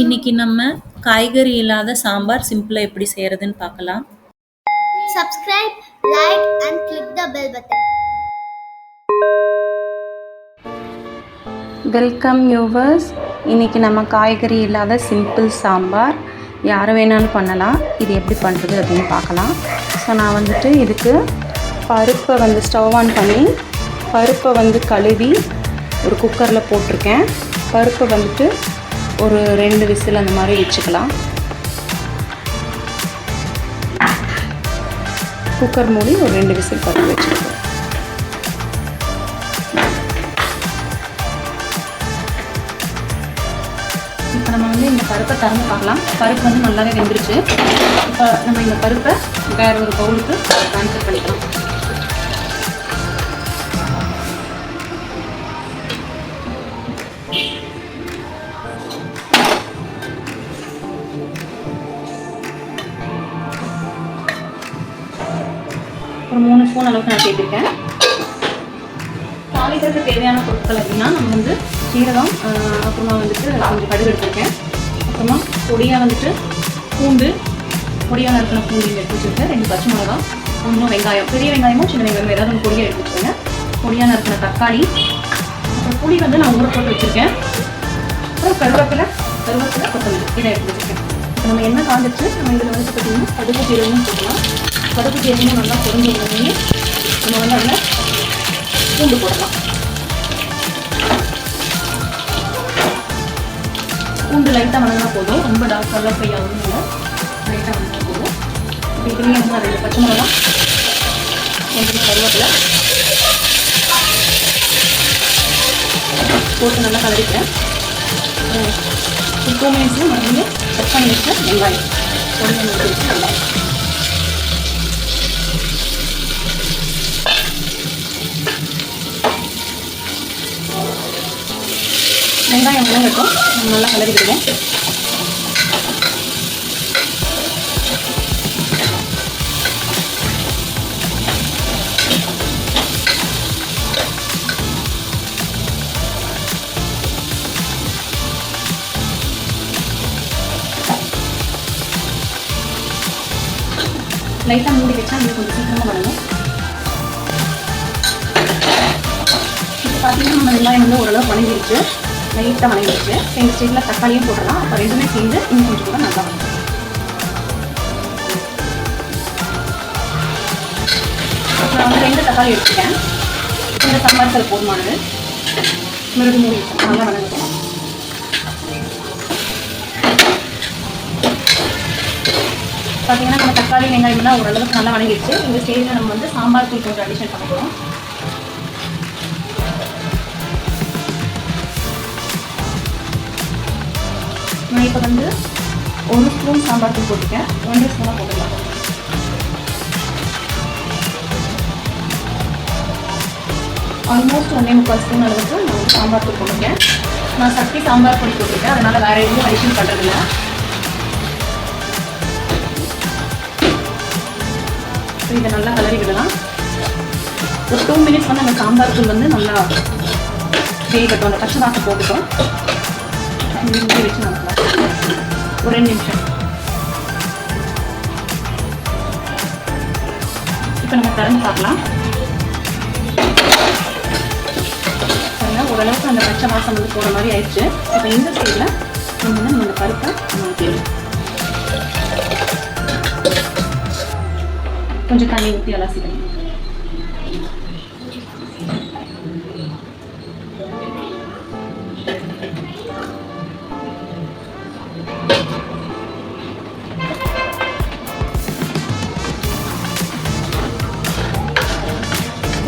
இன்னைக்கு நம்ம காய்கறி இல்லாத சாம்பார் சிம்பிளாக எப்படி செய்கிறதுன்னு பார்க்கலாம். Subscribe, like, and click the bell button. Welcome viewers இன்றைக்கி நம்ம காய்கறி இல்லாத சிம்பிள் சாம்பார். யார் வேணாலும் பண்ணலாம். இது எப்படி பண்ணுறது அப்படின்னு பார்க்கலாம். ஸோ நான் வந்துட்டு இதுக்கு பருப்பை வந்து ஸ்டவ் ஆன் பண்ணி பருப்பை வந்து கழுவி ஒரு குக்கரில் போட்டிருக்கேன். பருப்பை வந்துட்டு ஒரு ரெண்டு விசில் அந்த மாதிரி வச்சுக்கலாம். குக்கர் மூடி ஒரு ரெண்டு விசில் பருப்பு வச்சுக்கலாம். இப்போ நம்ம வந்து இந்த பருப்பை திறந்து பார்க்கலாம். பருப்பு வந்து நல்லாவே வெந்துருச்சு. இப்போ நம்ம இந்த பருப்பை வேற ஒரு பவுலுக்கு ட்ரான்ஸ்ஃபர் பண்ணிக்கலாம். சேர்த்துருக்கேன் தாளிக்கிறதுக்கு தேவையான பொருட்கள் அப்படின்னா நம்ம வந்து சீரகம் அப்புறமா வந்துட்டு கொஞ்சம் கடுகு எடுத்திருக்கேன். அப்புறமா பொடியாக வந்துட்டு பூண்டு பொடியாக நறுக்கின பூண்டு இங்கே எடுத்து வச்சுருக்கேன். ரெண்டு பச்சை மிளகா ஒன்றும் வெங்காயம். பெரிய வெங்காயமும் சின்ன வெங்காயம் ஏதாவது ஒன்று பொடியாக எடுத்து வச்சுருங்க பொடியாக நறுக்கின தக்காளி அப்புறம் புளி வந்து நான் ஊற போட்டு வச்சுருக்கேன். அப்புறம் கருவேப்பிலை கருவேப்பிலை கொத்தமல்லி இதை எடுத்து வச்சுருக்கேன். இப்போ நம்ம என்ன காந்துச்சு நம்ம இதில் வந்து பார்த்தீங்கன்னா கடுகு சீரகமும் போடலாம் கடுகு சீரகமும் நல்லா பொறிஞ்ச உடனே நம்ம வந்து அதில் பூண்டு போடலாம். பூண்டு லைட்டாக வணங்கினா போதும். ரொம்ப டார்க் கலர் ஃப்ரை ஆகணும் இல்லை. லைட்டாக வணங்கினா போதும். இப்போ இதுலேயே வந்து ரெண்டு பச்சை மிளகா கொஞ்சம் கருவேப்பிலை போட்டு நல்லா கலரிக்கிறேன். டூ மினிட்ஸில் மறுபடியும் கட் பண்ணி வச்ச வெங்காயம். பொண்ணு எடுத்து வச்சு வெங்காயம் வெங்காயம் வதங்கட்டும் நம்ம நல்லா விடுவோம் லைட்டாக மூடி வச்சா இது கொஞ்சம் சீக்கிரமாக வதங்கும் இப்போ பார்த்தீங்கன்னா நம்ம வெங்காயம் வந்து ஓரளவு வணங்கிருச்சு லைட்டாக வணங்கிருச்சு இந்த ஸ்டேஜில் தக்காளியும் போடலாம் அப்போ ரெண்டுமே சேர்ந்து இன்னும் கொஞ்சம் கூட நல்லா வரும். நான் வந்து ரெண்டு தக்காளி எடுத்துக்கேன். இந்த சம்பாரத்தில் போதுமானது. மிருது மூடி நல்லா வணங்கட்டும். பார்த்தீங்கன்னா நம்ம தக்காளி வெங்காயம்லாம் ஓரளவுக்கு நல்லா வணங்கிடுச்சு. இந்த ஸ்டேஜில் நம்ம வந்து சாம்பார் தூள் கொஞ்சம் அடிஷன் பண்ண நான் இப்போ வந்து ஒரு ஸ்பூன் சாம்பார் தூள் போட்டுக்கேன் ஒன்றரை ஸ்பூனாக போட்டுக்கலாம். ஆல்மோஸ்ட் ஒன்றே முக்கால் ஸ்பூன் அளவுக்கு நான் வந்து சாம்பார் தூள் போட்டிருக்கேன். நான் சக்தி சாம்பார் பொடி போட்டிருக்கேன். அதனால் வேறு எதுவும் அடிஷன் பண்ணுறதில்ல ஸோ இதை நல்லா கலரி விடலாம். ஒரு டூ மினிட்ஸ் வந்து அந்த சாம்பார் தூள் வந்து நல்லா வேகட்டும். அந்த பச்சை வாசம் போட்டுட்டோம் வச்சு நான் ஒரு நிமிஷம். இப்போ நம்ம திறந்து பார்க்கலாம். ஓரளவுக்கு அந்த பச்சை வாசம் வந்து போகிற மாதிரி ஆயிடுச்சு. இப்போ இந்த சைடில் நம்ம வந்து நம்ம இந்த பருப்பை நம்ம ஊற்றிடணும் கொஞ்சம் தண்ணி ஊற்றி அலசிக்கணும்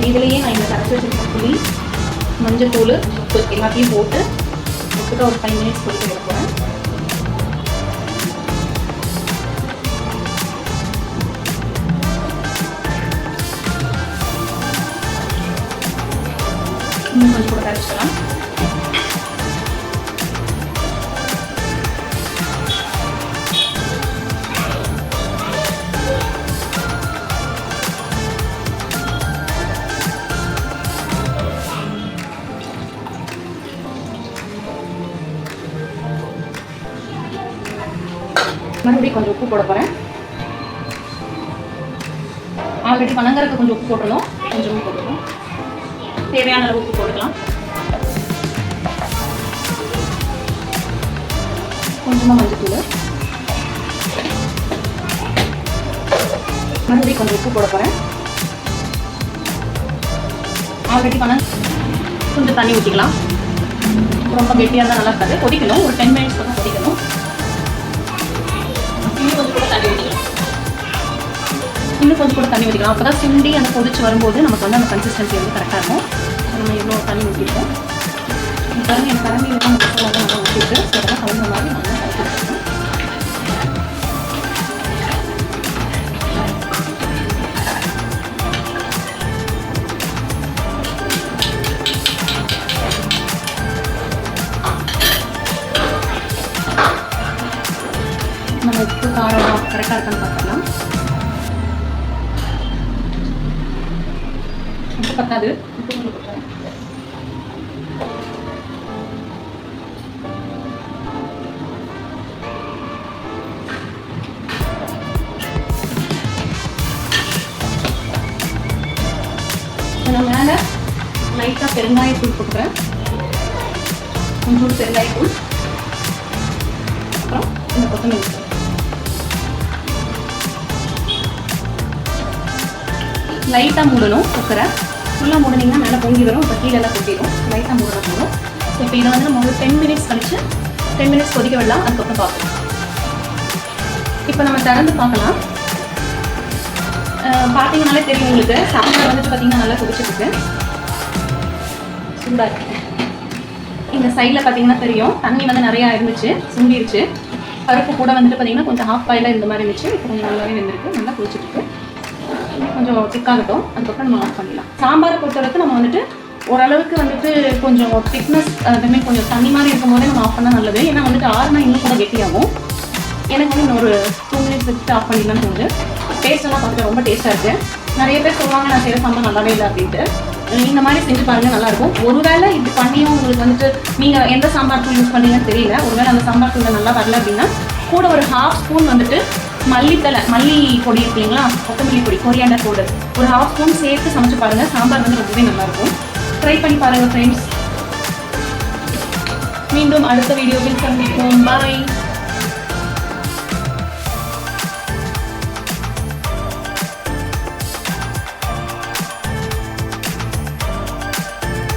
இதுலேயே நான் இந்த கரைச்சி வச்சிருக்க புளி மஞ்சள் உப்பு எல்லாத்தையும் போட்டு ஒட்டுக்க ஒரு ஃபைவ் மினிட்ஸ் கொடுத்து எடுப்பேன் இன்னும் கொஞ்சம் கூட கரைச்சிக்கலாம் மறுபடியும் கொஞ்சம் உப்பு போட போகிறேன் ஆல்ரெடி பனங்கருக்கு கொஞ்சம் உப்பு போட்டுருந்தோம் கொஞ்சமும் போட்டுருக்கோம் தேவையான அளவு உப்பு போட்டுக்கலாம். கொஞ்சமாக மஞ்சத்தூள். மறுபடியும் கொஞ்சம் உப்பு போட போகிறேன் ஆல்ரெடி பணம் கொஞ்சம் தண்ணி ஊற்றிக்கலாம் ரொம்ப கெட்டியாக இருந்தால் நல்லா இருக்காது. கொதிக்கணும். ஒரு டென் மினிட்ஸ் பக்கம் கொதிக்கணும். கொஞ்சம் கூட தண்ணி ஊற்றிக்கலாம் இன்னும் கொஞ்சம் கூட தண்ணி ஊற்றிக்கலாம் அப்போ தான் சுண்டி அந்த கொதிச்சு வரும்போது நமக்கு வந்து அந்த கன்சிஸ்டன்சி வந்து கரெக்டாக இருக்கும். நம்ம இவ்வளோ தண்ணி ஊற்றிருக்கோம் பாருங்க என் கரண்டியில் தான் மசாலா நல்லா ஊற்றிட்டு ஸோ அதெல்லாம் கலந்த மாதிரி நல்லா கரெக்டாக இருக்கான்னு பார்க்கலாம் இப்போ பத்தாது. நான் மேலே லைட்டாக பெருங்காயத்தூள் போட்டுக்கிறேன். கொஞ்சோண்டு பெருங்காயத்தூள். அப்புறம் இந்த கொத்தமல்லி லைட்டாக மூடணும் குக்கரை. ஃபுல்லாக மூடினீங்கன்னா மேலே பொங்கி வரும். இப்போ கீழெல்லாம் கொட்டிடும் லைட்டாக மூடணும் போதும். ஸோ இப்போ இதை வந்து நம்ம ஒரு டென் மினிட்ஸ் கழிச்சு டென் மினிட்ஸ் கொதிக்க விடலாம். அதுக்கப்புறம் பார்க்கலாம். இப்போ நம்ம திறந்து பார்க்கலாம். பார்த்தீங்கனாலே தெரியும் உங்களுக்கு. சாம்பார் வந்துட்டு பார்த்தீங்கன்னா நல்லா கொதிச்சிருக்கு. சூடாக இருக்கு. இந்த சைடில் பார்த்தீங்கன்னா தெரியும். தண்ணி வந்து நிறையா இருந்துச்சு. சுண்டிருச்சு. பருப்பு கூட வந்துட்டு பார்த்தீங்கன்னா கொஞ்சம் ஹாஃப் பாயிலாக இந்த மாதிரி இருந்துச்சு. இப்போ கொஞ்சம் நல்லாவே வந்துருக்கு. நல்லா குளிச்சுட்டு இருக்கு கொஞ்சம் திக்காகட்டும் அதுக்கப்புறம் நம்ம ஆஃப் பண்ணிடலாம். சாம்பாரை பொறுத்தளவுக்கு நம்ம வந்துட்டு ஓரளவுக்கு வந்துட்டு கொஞ்சம் திக்னஸ் அதுமாதிரி கொஞ்சம் தண்ணி மாதிரி இருக்கும் போதே நம்ம ஆஃப் பண்ணால் நல்லது. ஏன்னா வந்துட்டு ஆறுனா இன்னும் கூட கெட்டியாகும். எனக்கு வந்து இன்னொரு டூ மினிட்ஸ் வச்சுட்டு ஆஃப் பண்ணிடலாம்னு தோணுது. டேஸ்ட்டெல்லாம் பார்த்துட்டு ரொம்ப டேஸ்ட்டாக இருக்கு. நிறைய பேர் சொல்லுவாங்க நான் செய்கிற சாம்பார் நல்லாவே இல்லை அப்படின்ட்டு. இந்த மாதிரி செஞ்சு பாருங்கள் நல்லாயிருக்கும் ஒருவேளை இது பண்ணியும் உங்களுக்கு வந்துட்டு நீங்கள் எந்த சாம்பார் தூள் யூஸ் பண்ணீங்கன்னு தெரியல. ஒருவேளை அந்த சாம்பார் தூள் நல்லா வரல அப்படின்னா கூட ஒரு ஹாஃப் ஸ்பூன் வந்துட்டு மல்லித்தலை மல்லி பொடி இருக்கு இல்லைங்களா? கொத்தமல்லி பொடி கொரியாண்டர் பவுடர் ஒரு ஹாஃப் ஸ்பூன் சேர்த்து சமைச்சு பாருங்க. சாம்பார் வந்து ரொம்பவே நல்லா இருக்கும் ட்ரை பண்ணி பாருங்க ஃப்ரெண்ட்ஸ் மீண்டும் அடுத்த வீடியோவில் சந்திப்போம். பாய்